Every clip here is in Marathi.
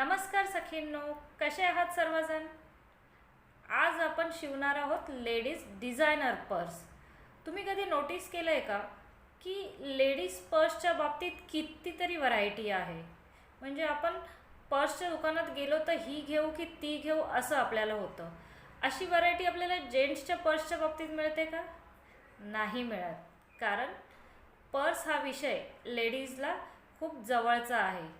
नमस्कार सखींनो कसे आहात सर्वजण? आज आपण शिवणार आहोत लेडीज डिझायनर पर्स. तुम्ही कधी नोटीस केलं आहे का की लेडीज पर्सच्या बाबतीत कितीतरी व्हरायटी आहे? म्हणजे आपण पर्सच्या दुकानात गेलो तर ही घेऊ की ती घेऊ असं आपल्याला होतं. अशी व्हरायटी आपल्याला जेंट्सच्या पर्सच्या बाबतीत मिळते का? नाही मिळत. कारण पर्स हा विषय लेडीजला खूप जवळचा आहे.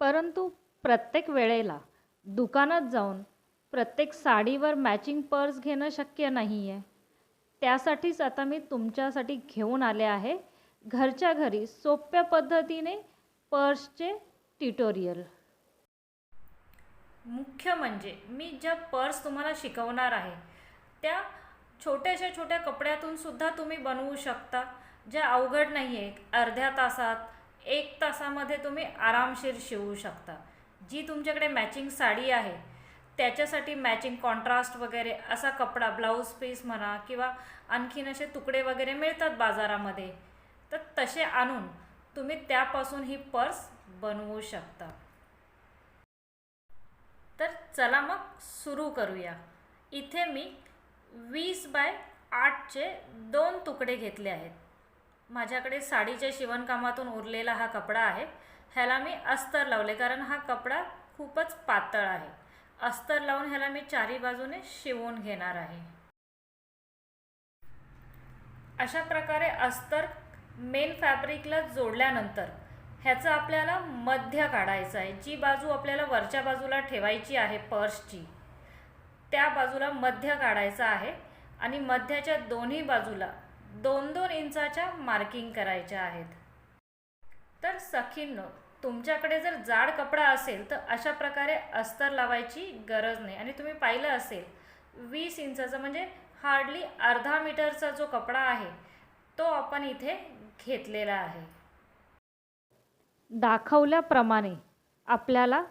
परंतु प्रत्येक वेळेला दुकानात जाऊन प्रत्येक साडीवर मॅचिंग पर्स घेणं शक्य नाही आहे त्यासाठीच आता मी तुमच्यासाठी घेऊन आले आहे घरच्या घरी सोप्या पद्धतीने पर्सचे ट्युटोरियल मुख्य म्हणजे मी ज्या पर्स तुम्हाला शिकवणार आहे त्या छोट्याशा छोट्या कपड्यातून सुद्धा तुम्ही बनवू शकता ज्या अवघड नाही आहेत अर्ध्या तासात एक तासामध्ये तुम्ही आरामशीर शिवू शकता. जी तुमच्याकडे मॅचिंग साडी आहे त्याच्यासाठी मॅचिंग कॉन्ट्रास्ट वगैरे असा कपडा ब्लाऊज पीस म्हणा किंवा आणखीन असे तुकडे वगैरे मिळतात बाजारामध्ये तर तसे आणून तुम्ही त्यापासून ही पर्स बनवू शकता. तर चला मग सुरू करूया. इथे मी वीस बाय आठचे दोन तुकडे घेतले आहेत. माझ्याकडे साडीच्या शिवणकामातून उरलेला हा कपडा आहे. ह्याला मी अस्तर लावले कारण हा कपडा खूपच पातळ आहे. अस्तर लावून ह्याला मी चारी बाजूने शिवून घेणार आहे. अशा प्रकारे अस्तर मेन फॅब्रिकला जोडल्यानंतर ह्याचं आपल्याला मध्य काढायचं आहे. जी बाजू आपल्याला वरच्या बाजूला ठेवायची आहे पर्सची त्या बाजूला मध्य काढायचं आहे आणि मध्याच्या दोन्ही बाजूला दोन दोन इंचाच्या मार्किंग करायच्या आहेत. तर सखींनो तुमच्याकडे जर जाड कपडा असेल तर अशा प्रकारे अस्तर लावायची गरज नाही. आणि तुम्ही पाहिलं असेल वीस इंचाचा म्हणजे हार्डली अर्धा मीटरचा जो कपडा आहे तो आपण इथे घेतलेला आहे. दाखवल्याप्रमाणे आपल्याला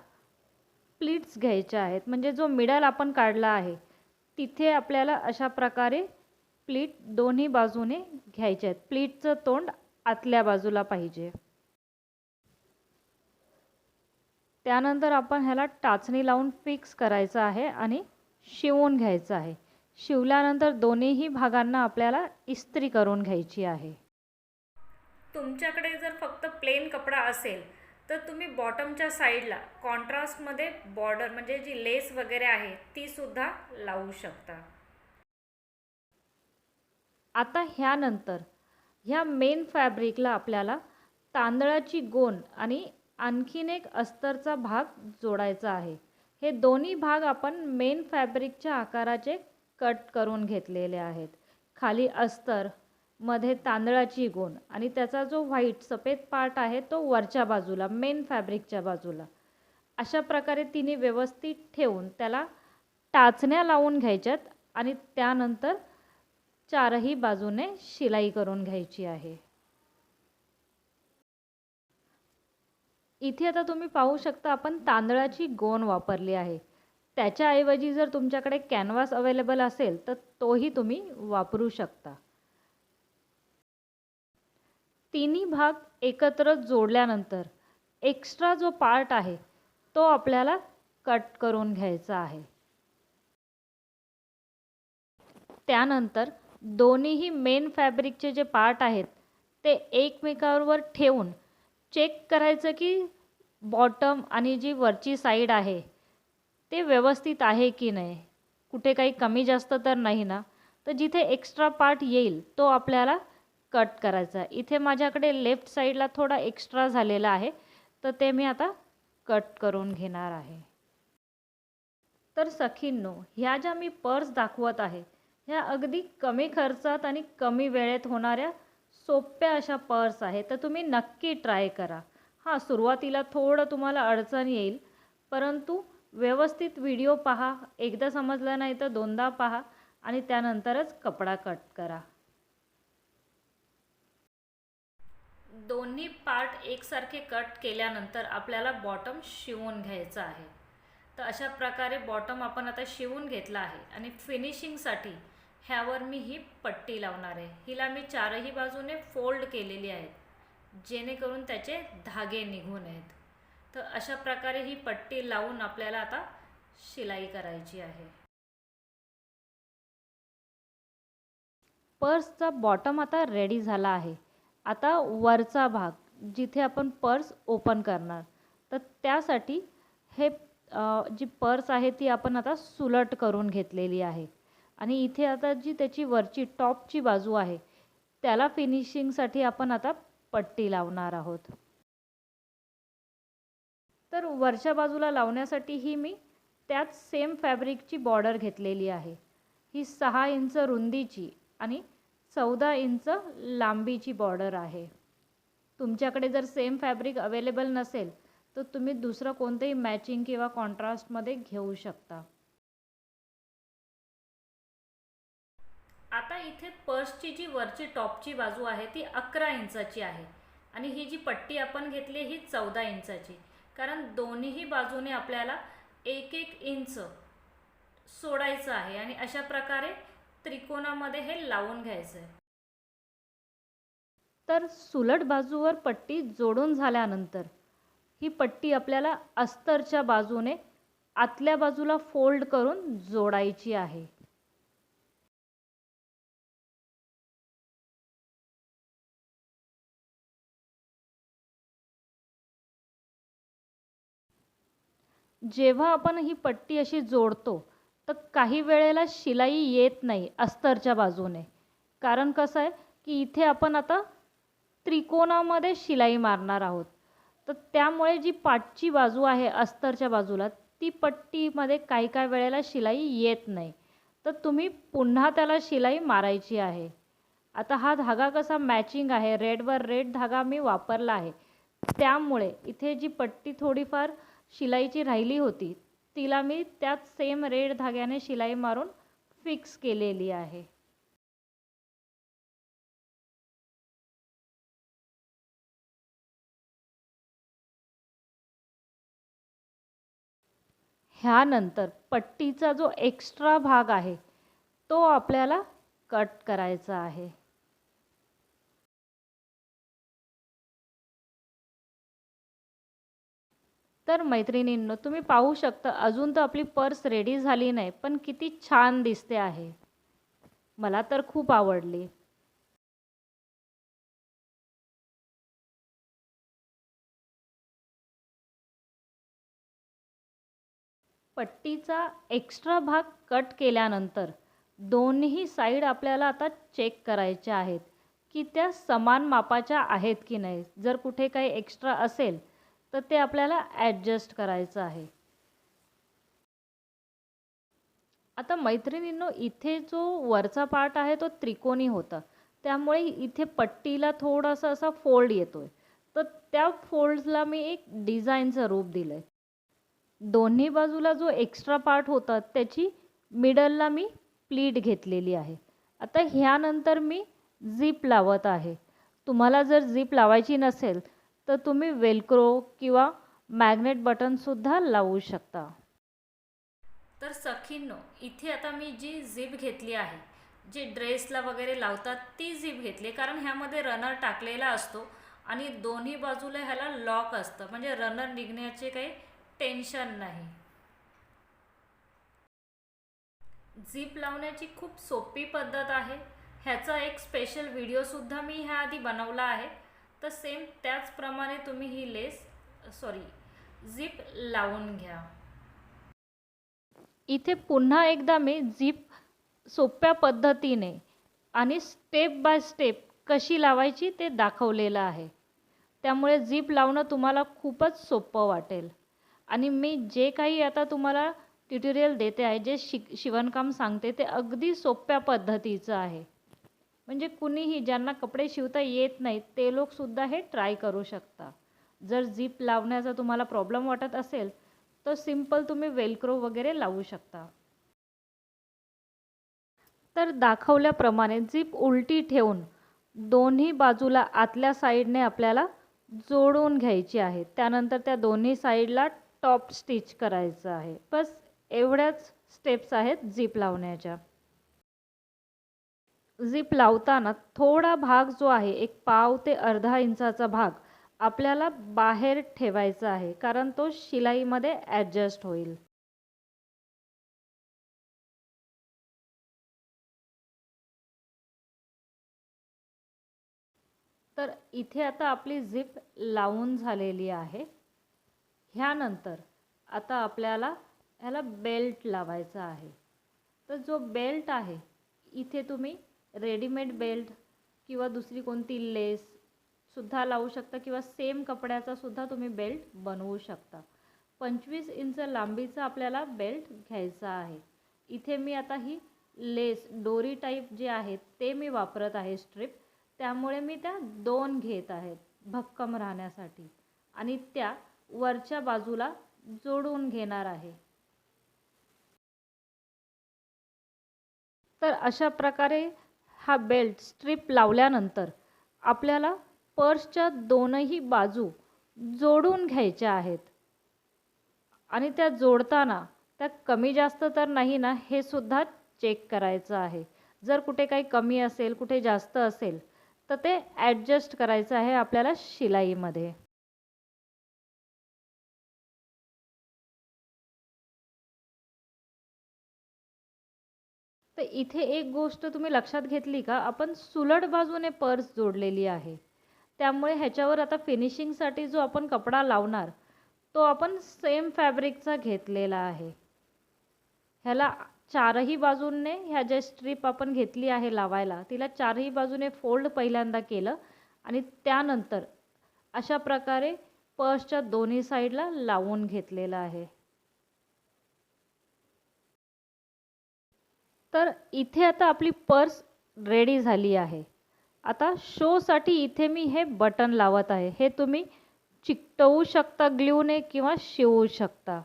प्लीट्स घ्यायच्या आहेत. म्हणजे जो मिडल आपण काढला आहे तिथे आपल्याला अशा प्रकारे प्लीट दोन्ही बाजूने घ्यायचे आहेत. प्लीटचं तोंड आतल्या बाजूला पाहिजे. त्यानंतर आपण ह्याला टाचणी लावून फिक्स करायचं आहे आणि शिवून घ्यायचं आहे. शिवल्यानंतर दोन्हीही भागांना आपल्याला इस्त्री करून घ्यायची आहे. तुमच्याकडे जर फक्त प्लेन कपडा असेल तर तुम्ही बॉटमच्या साईडला कॉन्ट्रास्टमध्ये बॉर्डर म्हणजे जी लेस वगैरे आहे ती सुद्धा लावू शकता. आता ह्यानंतर ह्या मेन फॅब्रिकला आपल्याला तांदळाची गोण आणि आणखीन एक अस्तरचा भाग जोडायचा आहे. हे दोन्ही भाग आपण मेन फॅब्रिकच्या आकाराचे कट करून घेतलेले आहेत. खाली अस्तरमध्ये तांदळाची गोण आणि त्याचा जो व्हाईट सफेद पार्ट आहे तो वरच्या बाजूला मेन फॅब्रिकच्या बाजूला. अशा प्रकारे तिने व्यवस्थित ठेवून त्याला टाचण्या लावून घ्यायच्यात आणि त्यानंतर चारही बाजूने शिलाई करून घ्यायची आहे. इथे आता तुम्ही पाहू शकता आपण तांदळाची गोण वापरली आहे. त्याच्याऐवजी जर तुमच्याकडे कॅनव्हास अवेलेबल असेल तर तोही तुम्ही वापरू शकता. तिन्ही भाग एकत्र जोडल्यानंतर एक्स्ट्रा जो पार्ट आहे तो आपल्याला कट करून घ्यायचा आहे. त्यानंतर दोन्हीही मेन फॅब्रिकचे जे पार्ट आहेत ते एकमेकावर ठेवून चेक करायचं की बॉटम आणि जी वरची साईड आहे ते व्यवस्थित आहे की नाही? कुठे काही कमी जास्त तर नाही ना? तर जिथे एक्स्ट्रा पार्ट येईल तो आपल्याला कट करायचा इथे माझ्याकडे लेफ्ट साईडला थोडा एक्स्ट्रा झालेला आहे तर ते मी आता कट करून घेणार आहे. तर सखींनो ह्या ज्या मी पर्स दाखवत आहे ह्या अगदी कमी खर्चात आणि कमी वेळेत होणाऱ्या सोप्या अशा पर्स आहेत तर तुम्ही नक्की ट्राय करा. हां सुरुवातीला थोडं तुम्हाला अडचण येईल परंतु व्यवस्थित व्हिडिओ पहा एकदा समजलं नाही तर दोनदा पहा आणि त्यानंतरच कपडा कट करा. दोन्ही पार्ट एकसारखे कट केल्यानंतर आपल्याला बॉटम शिवून घ्यायचं आहे. तर अशा प्रकारे बॉटम आपण आता शिवून घेतला आहे आणि फिनिशिंगसाठी ह्यावर मी ही पट्टी लावणार आहे. हिला मी चारही बाजूने फोल्ड केलेली आहेत जेणेकरून त्याचे धागे निघून आहेत. तर अशा प्रकारे ही पट्टी लावून आपल्याला आता शिलाई करायची आहे. पर्सचा बॉटम आता रेडी झाला आहे. आता वरचा भाग जिथे आपण पर्स ओपन करणार तर त्यासाठी हे जी पर्स आहे ती आपण आता सुलट करून घेतलेली आहे. आणि इथे आता जी त्याची वरची टॉपची बाजू आहे त्याला फिनिशिंगसाठी आपण आता पट्टी लावणार आहोत. तर वरच्या बाजूला लावण्यासाठी ही मी त्याच सेम फॅब्रिकची बॉर्डर घेतलेली आहे. ही सहा इंच रुंदीची आणि चौदा इंच लांबीची बॉर्डर आहे. तुमच्याकडे जर सेम फॅब्रिक अवेलेबल नसेल तर तुम्ही दुसरं कोणतंही मॅचिंग किंवा कॉन्ट्रास्टमध्ये घेऊ शकता. इथे पर्सची जी वरची टॉपची बाजू आहे ती अकरा इंचाची आहे. आणि ही जी पट्टी आपण घेतली ही चौदा इंचाची. कारण दोन्हीही बाजूने आपल्याला एक एक इंच सोडायचं आहे आणि अशा प्रकारे त्रिकोणामध्ये हे लावून घ्यायचं आहे. तर सुलट बाजूवर पट्टी जोडून झाल्यानंतर ही पट्टी आपल्याला अस्तरच्या बाजूने आतल्या बाजूला फोल्ड करून जोडायची आहे. जेव्हा आपण ही पट्टी अशी जोडतो तर काही वेळेला शिलाई येत नाही अस्तरच्या बाजूने. कारण कसं आहे की इथे आपण आता त्रिकोणामध्ये शिलाई मारणार आहोत. तर त्यामुळे जी पाठची बाजू आहे अस्तरच्या बाजूला ती पट्टीमध्ये काही काही वेळेला शिलाई येत नाही. तर तुम्ही पुन्हा त्याला शिलाई मारायची आहे. आता हा धागा कसा मॅचिंग आहे रेडवर रेड धागा मी वापरला आहे. त्यामुळे इथे जी पट्टी थोडीफार शिलाईची राहिली होती. तिला मी त्याच सेम रेड धाग्याने शिलाई मारून फिक्स केलेली आहे. ह्यानंतर पट्टीचा जो एक्स्ट्रा भाग आहे तो आपल्याला कट करायचा आहे. तर मैत्रिणींनो तुम्ही पाहू शकता अजून तर आपली पर्स रेडी झाली नाही पण किती छान दिसते आहे. मला तर खूप आवडली. पट्टीचा एक्स्ट्रा भाग कट केल्यानंतर दोन्ही साईड आपल्याला आता चेक करायच्या आहेत की त्या समान मापाच्या आहेत की नाही. जर कुठे काही एक्स्ट्रा असेल तर ते आपल्याला ॲडजस्ट करायचं आहे. आता मैत्रिणींनो इथे जो वरचा पार्ट आहे तो त्रिकोणी होता. त्यामुळे इथे पट्टीला थोडासा असा फोल्ड येतोय. तर त्या फोल्डला मी एक डिझाईनचं रूप दिलं आहे दोन्ही बाजूला जो एक्स्ट्रा पार्ट होता त्याची मिडलला मी प्लीट घेतलेली आहे. आता ह्यानंतर मी झिप लावत आहे. तुम्हाला जर झिप लावायची नसेल तर तुम्ही वेलक्रो किंवा मॅग्नेट बटनसुद्धा लावू शकता. तर सखींनो इथे आता मी जी झीप घेतली आहे जी ड्रेसला वगैरे लावतात ती झीप घेतली कारण ह्यामध्ये रनर टाकलेला असतो आणि दोन्ही बाजूला ह्याला लॉक असतं. म्हणजे रनर निघण्याचे काही टेन्शन नाही. झीप लावण्याची खूप सोपी पद्धत आहे. ह्याचा एक स्पेशल व्हिडिओसुद्धा मी ह्या आधी बनवला आहे. तर सेम त्याचप्रमाणे तुम्ही ही लेस सॉरी झिप लावून घ्या. इथे पुन्हा एकदा मी झिप सोप्या पद्धतीने आणि स्टेप बाय स्टेप कशी लावायची ते दाखवलेलं आहे. त्यामुळे झिप लावणं तुम्हाला खूपच सोपं वाटेल. आणि मी जे काही आता तुम्हाला ट्युटोरियल देते आहे जे शिक शिवणकाम सांगते ते अगदी सोप्या पद्धतीचं आहे. म्हणजे कुणीही ज्यांना कपडे शिवता येत नाहीत ते लोकसुद्धा हे ट्राय करू शकता. जर झिप लावण्याचा तुम्हाला प्रॉब्लेम वाटत असेल तर सिंपल तुम्ही वेलक्रो वगैरे लावू शकता. तर दाखवल्याप्रमाणे झिप उलटी ठेवून दोन्ही बाजूला आतल्या साईडने आपल्याला जोडून घ्यायची आहे. त्यानंतर त्या दोन्ही साईडला टॉप स्टिच करायचं आहे. बस एवढ्याच स्टेप्स आहेत झिप लावण्याच्या. झिप लावताना थोडा भाग जो आहे एक पाव ते अर्धा इंचाचा भाग आपल्याला बाहेर ठेवायचा आहे कारण तो शिलाईमध्ये ॲडजस्ट होईल. तर इथे आता आपली झिप लावून झालेली आहे. ह्यानंतर आता आपल्याला ह्याला बेल्ट लावायचा आहे. तर जो बेल्ट आहे इथे तुम्ही रेडीमेड बेल्ट किंवा दुसरी कोणती लेस सुद्धा लावू शकता किंवा सेम कपड्याचा सुद्धा तुम्ही बेल्ट बनवू शकता. पंचवीस इंच लांबीचा आपल्याला बेल्ट घ्यायचा आहे. इथे मी आता ही लेस डोरी टाईप जे आहे ते मी वापरत आहे स्ट्रिप. त्यामुळे मी त्या दोन घेत आहेत भक्कम राहण्यासाठी. आणि त्या वरच्या बाजूला जोडून घेणार आहे. तर अशा प्रकारे हा बेल्ट स्ट्रीप लावल्यानंतर आपल्याला पर्सच्या दोनही बाजू जोडून घ्यायच्या आहेत. आणि त्या जोडताना त्या कमी जास्त तर नाही ना हे सुद्धा चेक करायचं आहे. जर कुठे काही कमी असेल कुठे जास्त असेल तर ते ॲडजस्ट करायचं आहे आपल्याला शिलाईमध्ये. तर इथे एक गोष्ट तुम्ही लक्षात घेतली का? आपण सुलट बाजूने पर्स जोडलेली आहे. त्यामुळे ह्याच्यावर आता फिनिशिंगसाठी जो आपण कपडा लावणार तो आपण सेम फॅब्रिकचा घेतलेला आहे. ह्याला चारही बाजूंनी ह्या ज्या स्ट्रीप आपण घेतली आहे लावायला तिला चारही बाजूने फोल्ड पहिल्यांदा केलं आणि त्यानंतर अशा प्रकारे पर्सच्या दोन्ही साईडला लावून घेतलेलं आहे. तर इथे आता आपली पर्स रेडी झाली आहे. आता शोसाठी इथे मी हे बटन लावत आहे. हे तुम्ही चिकटवू शकता ग्ल्यूने किंवा शिवू शकता.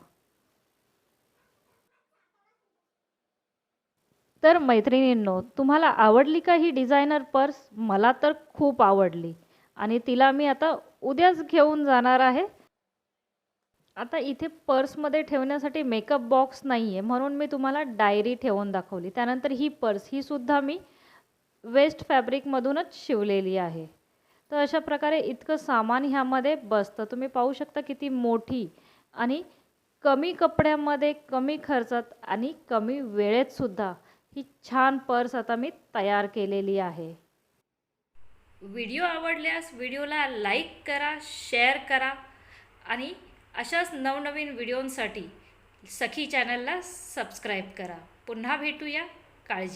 तर मैत्रिणींनो तुम्हाला आवडली का ही डिझायनर पर्स? मला तर खूप आवडली. आणि तिला मी आता उद्याच घेऊन जाणार आहे. आता इथे पर्समध्ये ठेवण्यासाठी मेकअप बॉक्स नाही आहे म्हणून मी तुम्हाला डायरी ठेवून दाखवली. त्यानंतर ही पर्स ही सुद्धा मी वेस्ट फॅब्रिकमधूनच शिवलेली आहे. तर अशा प्रकारे इतकं सामान ह्यामध्ये बसतं. तुम्ही पाहू शकता किती मोठी आणि कमी कपड्यामध्ये कमी खर्चात आणि कमी वेळेतसुद्धा ही छान पर्स आता मी तयार केलेली आहे. व्हिडिओ आवडल्यास व्हिडिओला लाईक करा शेअर करा आणि अशाच नवनवीन व्हिडिओंसाठी सखी चॅनलला सबस्क्राईब करा. पुन्हा भेटूया. काळजी